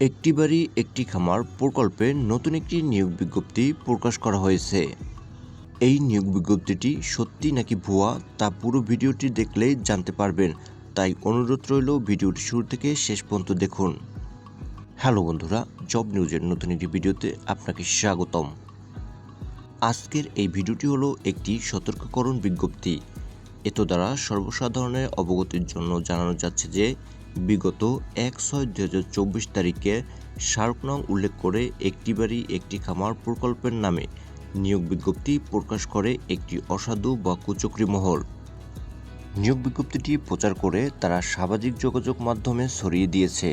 একটি বাড়ি একটি খামার প্রকল্পে নতুন একটি নিয়োগ বিজ্ঞপ্তি প্রকাশ করা হয়েছে। এই নিয়োগ বিজ্ঞপ্তিটি সত্যি নাকি ভুয়া, তা পুরো ভিডিওটি দেখলেই জানতে পারবেন। তাই অনুরোধ রইল ভিডিওটি শুরু থেকে শেষ পর্যন্ত দেখুন। হ্যালো বন্ধুরা, জব নিউজের নতুন একটি ভিডিওতে আপনাকে স্বাগতম। আজকের এই ভিডিওটি হলো একটি সতর্ককরণ বিজ্ঞপ্তি। এত দ্বারা সর্বসাধারণের অবগতির জন্য জানানো যাচ্ছে যে, বিগত এক ছয় দু হাজার চব্বিশ তারিখে স্মারক নং উল্লেখ করে একটি বাড়ি একটি খামার প্রকল্পের নামে নিয়োগ বিজ্ঞপ্তি প্রকাশ করে একটি অসাধু বা কুচক্রি মহল। নিয়োগ বিজ্ঞপ্তিটি প্রচার করে তারা সামাজিক যোগাযোগ মাধ্যমে ছড়িয়ে দিয়েছে।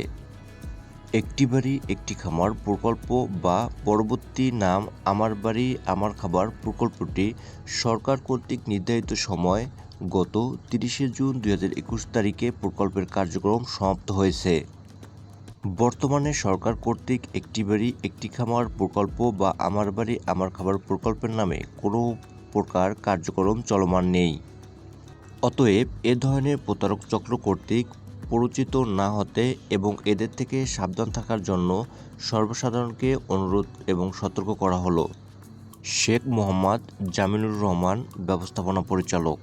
একটি বাড়ি একটি খামার প্রকল্প বা পরবর্তী নাম আমার বাড়ি, আমার খাবার প্রকল্পটি সরকার কর্তৃক নির্ধারিত সময় গত তিরিশে জুন দুই হাজার একুশ তারিখে প্রকল্পের কার্যক্রম সমাপ্ত হয়েছে। বর্তমানে সরকার কর্তৃক একটি বাড়ি একটি খামার প্রকল্প বা আমার বাড়ি, আমার খাবার প্রকল্পের নামে কোনো প্রকার কার্যক্রম চলমান নেই। অতএব এ ধরনের প্রতারক চক্র কর্তৃক পরিচিত না হতে এবং এদের থেকে সাবধান থাকার জন্য সর্বসাধারণকে অনুরোধ এবং সতর্ক করা হলো। শেখ মোহাম্মদ জামিনুর রহমান, ব্যবস্থাপনা পরিচালক।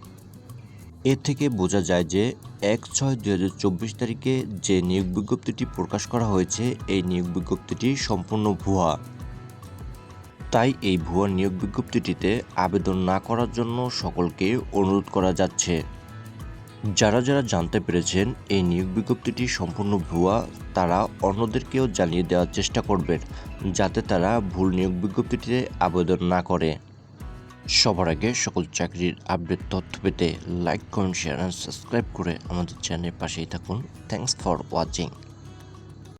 এ থেকে বোঝা যায় যে এক ছয় দুই হাজার চব্বিশ তারিখে যে নিয়োগ বিজ্ঞপ্তিটি প্রকাশ করা হয়েছে, এই নিয়োগ বিজ্ঞপ্তিটি সম্পূর্ণ ভুয়া। তাই এই ভুয়া নিয়োগ বিজ্ঞপ্তিটিতে আবেদন না করার জন্য সকলকে অনুরোধ করা যাচ্ছে। যারা যারা জানতে পেরেছেন এই নিয়োগ বিজ্ঞপ্তিটি সম্পূর্ণ ভুয়া, তারা অন্যদেরকেও জানিয়ে দেওয়ার চেষ্টা করবেন, যাতে তারা ভুল নিয়োগ বিজ্ঞপ্তিটিতে আবেদন না করে। সবার আগে সকল চাকরির আপডেট তথ্য পেতে like comment share and subscribe করে আমাদের চ্যানেলের পাশেই থাকুন। Thanks for watching